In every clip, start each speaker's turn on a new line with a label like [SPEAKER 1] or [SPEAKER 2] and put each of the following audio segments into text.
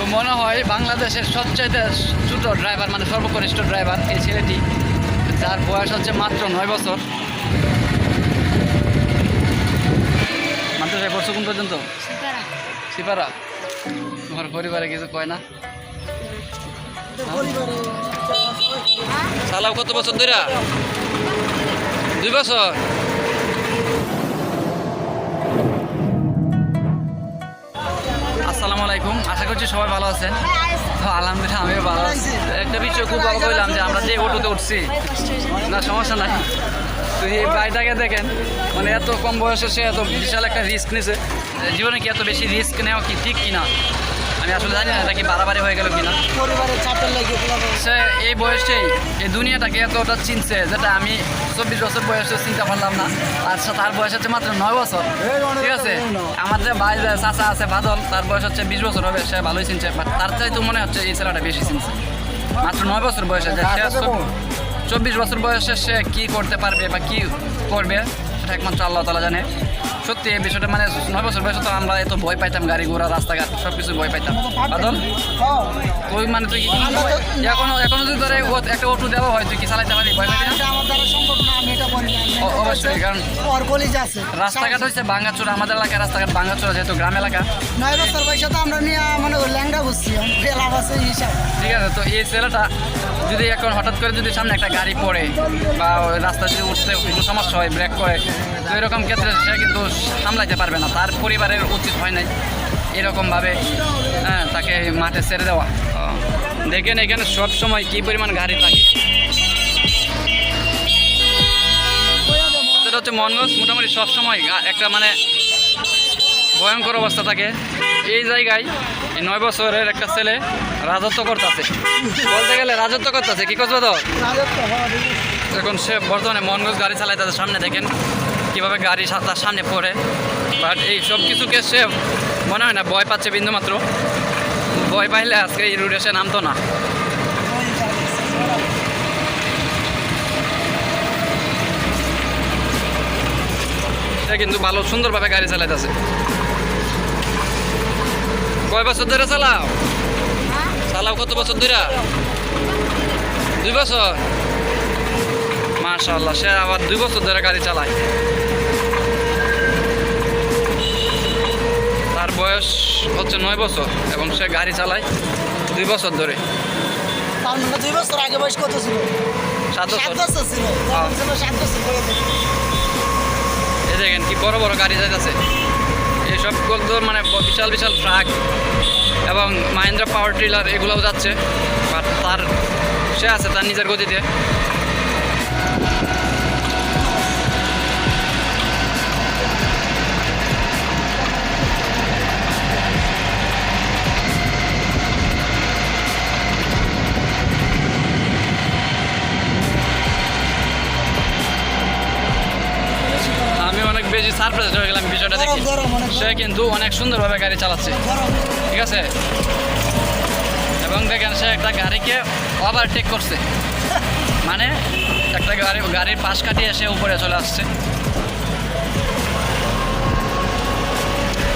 [SPEAKER 1] তো মনে হয় বাংলাদেশের সবচাইতে ছোট ড্রাইভার মানে সর্বকনিষ্ঠ ড্রাইভার এই ছেলেটি যার বয়স হচ্ছে মাত্র নয় বছর। মাদ্রাসায় পড়ছো কোন পর্যন্ত? সিপারা তোমার পরিবারে কিছু কয় না? চালাও কত বছর ধরে দুই বছর? আসসালামু আলাইকুম। আশা করছি সবাই ভালো আছেন। তো আলহামদুলিল্লাহ আমিও ভালো আছি। একটা বিষয় খুব ভালো বললাম যে আমরা যে অটোতে উঠছি। না সমস্যা নাই। তো এই ভাইটাকে দেখেন মানে এত কম বয়সে সে এত বিশাল একটা রিস্ক নিছে। জীবনে কি এত বেশি রিস্ক নেওয়া কি ঠিক কিনা? আমি আসলে জানি না এটা কি বাড়াবাড়ি হয়ে গেল কিনা।
[SPEAKER 2] পরিবারের চাপের লাগে
[SPEAKER 1] সে এই বয়সেই এই দুনিয়াটাকে এতটা চিনছে যেটা আমি চব্বিশ বছর বয়সে চিন্তা পারলাম না। আর তার বয়স হচ্ছে মাত্র নয় বছর। ঠিক আছে? আমার যে ভাই চাচা আছে বাদল তার বয়স হচ্ছে বিশ বছর হবে সে ভালোই চিনছে। বাট তার চাই তো মনে হচ্ছে এই ছেলেটা বেশি চিনছে। মাত্র নয় বছর বয়সে চব্বিশ বছর বয়সে সে কি করতে পারবে বা কি করবে সেটা একমাত্র আল্লাহ তালা জানে। সত্যি এই বিষয়টা মানে নয় বছর বয়সে তো আমরা এত ভয় পাইতাম গাড়ি ঘোড়া রাস্তাঘাট সব কিছু ভয় পাইতাম। বাদল ওই মানে তুই এখনও এখনও যদি ধরে একটা অটো দেওয়া হয় তুই কি চালাইতে পারবি ভয় পাবি না?
[SPEAKER 2] আমার দ্বারা সম্ভব না আমি এটা বলি
[SPEAKER 1] অবশ্যই কারণ
[SPEAKER 2] আছে।
[SPEAKER 1] রাস্তাঘাট হচ্ছে ভাঙ্গাচোরা আমাদের এলাকায় রাস্তাঘাট ভাঙ্গাচোরা যেহেতু গ্রাম এলাকা।
[SPEAKER 2] নয় বছর বয়সে তো আমরা নিয়ে মানে ল্যাংড়া লাভ আছে
[SPEAKER 1] ঠিক আছে, তো এই ছেলেটা যদি এখন হঠাৎ করে যদি সামনে একটা গাড়ি পড়ে বা রাস্তা যদি উঠতে একটু সমস্যা হয় ব্রেক করে তো এরকম ক্ষেত্রে সে কিন্তু সামলাইতে পারবে না। তার পরিবারের উচিত হয় নাই এরকমভাবে হ্যাঁ তাকে মাঠে ছেড়ে দেওয়া। দেখেন এখানে সব সময় কি পরিমাণ গাড়ি থাকে। এটা হচ্ছে মনগঞ্জ, মোটামুটি সবসময় একটা মানে ভয়ঙ্কর অবস্থা থাকে। এই জায়গায় এই নয় বছরের একটা ছেলে রাজত্ব করতেছে। বলতে গেলে রাজত্ব করতেছে, কি করছ তো? এখন সে বর্তমানে মনগঞ্জ গাড়ি চালায় তাদের সামনে দেখেন কীভাবে গাড়ি তার সামনে পড়ে। বাট এই সব কিছুকে সে মনে হয় না, ভয় পাচ্ছে বিন্দু মাত্র ভয় পাইলে আজকে এই রুটে সে নামতো না। সে কিন্তু ভালো, সুন্দরভাবে গাড়ি চালাইতেছে। কয় বছর ধরে চালাও? চালাও কত বছর ধরে? দুই বছর? মাশাল্লাহ সে আবার দুই বছর ধরে গাড়ি চালায়। তার বয়স হচ্ছে নয় বছর এবং সে গাড়ি চালায় দুই বছর ধরে।
[SPEAKER 2] দুই বছর আগে বয়স কত ছিল?
[SPEAKER 1] সাত বছর। হ্যাঁ।
[SPEAKER 2] তখন ছিল সাত বছর
[SPEAKER 1] এই দেখেন কি বড় বড় গাড়ি যাইতেছে। তো মানে বিশাল বিশাল ট্রাক এবং মাহিন্দ্রা পাওয়ার ট্রিলার এগুলোও যাচ্ছে। বাট তার সে আছে তার নিজের গতিতে। আমি অনেক বেশি সারপ্রাইজ হয়ে গেলাম।
[SPEAKER 2] অনেক
[SPEAKER 1] সে কিন্তু অনেক সুন্দরভাবে গাড়ি চালাচ্ছে। ঠিক আছে? এবং দেখেন সে একটা গাড়িকে ওভারটেক করছে। মানে একটা গাড়ি গাড়ির পাশ কাটিয়ে এসে উপরে চলে আসছে।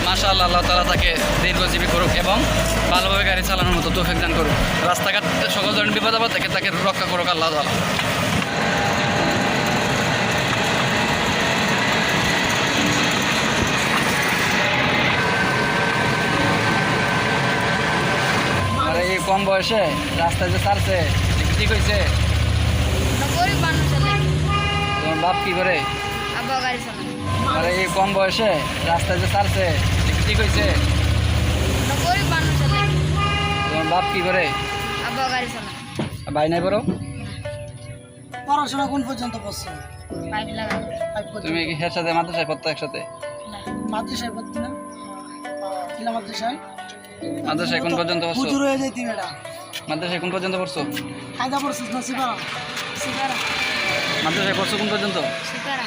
[SPEAKER 1] মাশা আল্লাহ আল্লাহ তালা তাকে দীর্ঘজীবী করুক এবং ভালোভাবে গাড়ি চালানোর মতো তৌফিক দান করুক। রাস্তাঘাট সকল ধরনের বিপদ আপদ থেকে তাকে রক্ষা করুক আল্লাহ তালা কম বয়সে রাস্তায় যে ছাড়ছে ঠিক হয়েছে?
[SPEAKER 3] গরিব মানুষ চালাই
[SPEAKER 1] তোমার বাপ কি করে? আর এই কম বয়সে রাস্তায় যে ছাড়ছে ঠিক হয়েছে?
[SPEAKER 3] গরিব মানুষ চালাই
[SPEAKER 1] তোমার বাপ কি করে? ভাই নাই বড়
[SPEAKER 2] পড়াশোনা কোন পর্যন্ত পর্যন্ত।
[SPEAKER 1] তুমি কি এর সাথে মাদ্রাসায় পড়তো একসাথে?
[SPEAKER 2] মাদ্রাসায় পড়তি না? কিলা মাদ্রাসায়?
[SPEAKER 1] মাদ্রাসায় কোন পর্যন্ত পড়ছো?
[SPEAKER 2] হুজুর হয়ে যাইতি বেটা।
[SPEAKER 1] মাদ্রাসায় কোন পর্যন্ত পড়ছো?
[SPEAKER 2] কায়দা পড়ছিস না সিপারা
[SPEAKER 1] মাদ্রাসায় পড়ছো কোন পর্যন্ত?
[SPEAKER 3] সিতারা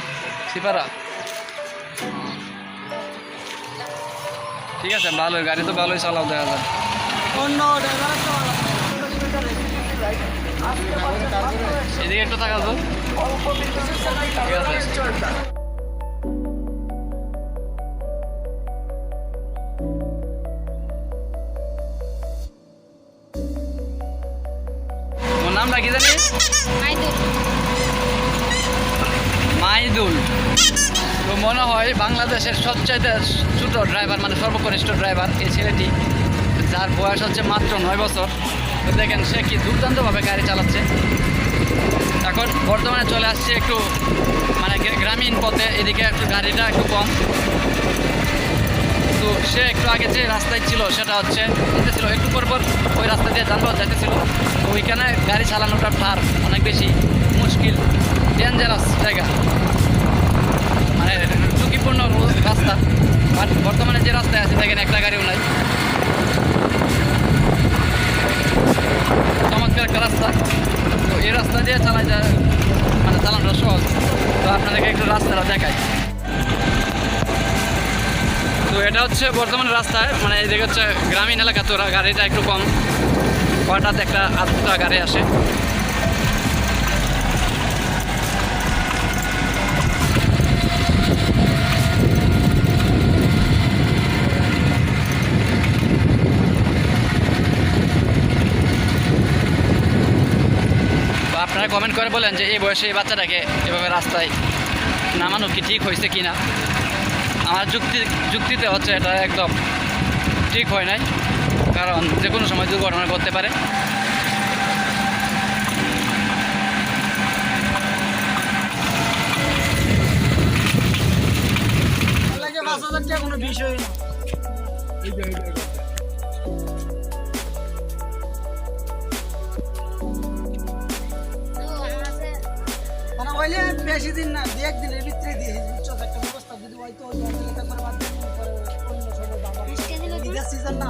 [SPEAKER 1] সিপারা ঠিক আছে ভালোই গাড়ি তো ভালোই চালাও দেখা যায়
[SPEAKER 2] অন্য
[SPEAKER 1] এদিকে একটু থাকা তো। ঠিক আছে। নামটা কি জানি? মাইদুল। তো মনে হয় বাংলাদেশের সবচাইতে ছোট ড্রাইভার মানে সর্বকনিষ্ঠ ড্রাইভার এই ছেলেটি যার বয়স হচ্ছে মাত্র নয় বছর। তো দেখেন সে কি দুর্দান্তভাবে গাড়ি চালাচ্ছে। এখন বর্তমানে চলে আসছে একটু মানে গ্রামীণ পথে এদিকে একটু গাড়িটা একটু কম। তো সে একটু আগে যে রাস্তায় ছিল সেটা হচ্ছে ছিল একটু পর পর ওই রাস্তা দিয়ে যানবাহন যাইতেছিল। তো ওইখানে গাড়ি চালানোটা ঠার অনেক বেশি মুশকিল ডেঞ্জারাস জায়গা। মানে ঝুঁকিপূর্ণ রাস্তা। আর বর্তমানে যে রাস্তায় আছে, দেখেন একটা গাড়িও নাই। চমৎকার একটা রাস্তা। তো এই রাস্তা দিয়ে চালাই যায় মানে চালানোটা সহজ। তো আপনাদেরকে একটু রাস্তাটা দেখাই। তো এটা হচ্ছে বর্তমানে রাস্তায় মানে এদিকে হচ্ছে গ্রামীণ এলাকা, তো গাড়িটা একটু কম। হঠাৎ একটা আধটা গাড়ি আসে। আপনারা কমেন্ট করে বলেন যে এই বয়সে এই বাচ্চাটাকে এভাবে রাস্তায় নামানো কি ঠিক হয়েছে কি না আমার যুক্তি যুক্তিতে হচ্ছে এটা একদম ঠিক হয় নাই। কারণ যে কোনো সময় দুর্ঘটনা করতে পারে।
[SPEAKER 2] কোনো বিষয় না।
[SPEAKER 3] তো আমাদের
[SPEAKER 2] মানে হইলে বেশি দিন না দু একদিনের ভিতরে দিয়ে বুঝছ একটা ব্যবস্থা যদি হয়তো সিজন না।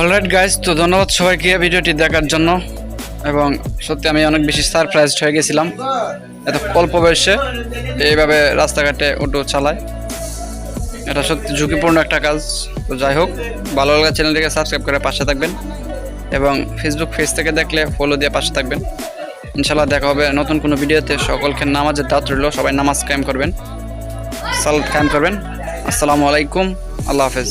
[SPEAKER 1] অলরাইট গাইজ তো ধন্যবাদ সবাইকে ভিডিওটি দেখার জন্য। এবং সত্যি আমি অনেক বেশি সারপ্রাইজড হয়ে গেছিলাম। এত অল্প বয়সে এইভাবে রাস্তাঘাটে অটো চালায়। এটা সত্যি ঝুঁকিপূর্ণ একটা কাজ। তো যাই হোক, ভালো লাগা চ্যানেলটিকে সাবস্ক্রাইব করে পাশে থাকবেন। এবং ফেসবুক পেজ থেকে দেখলে ফলো দিয়ে পাশে থাকবেন। ইনশাল্লাহ দেখা হবে নতুন কোনো ভিডিওতে। সকলকে নামাজের দাঁত রইল। সবাই নামাজ কায়েম করবেন। সালাদ কায়েম করবেন। আসসালামু আলাইকুম। আল্লাহ হাফেজ।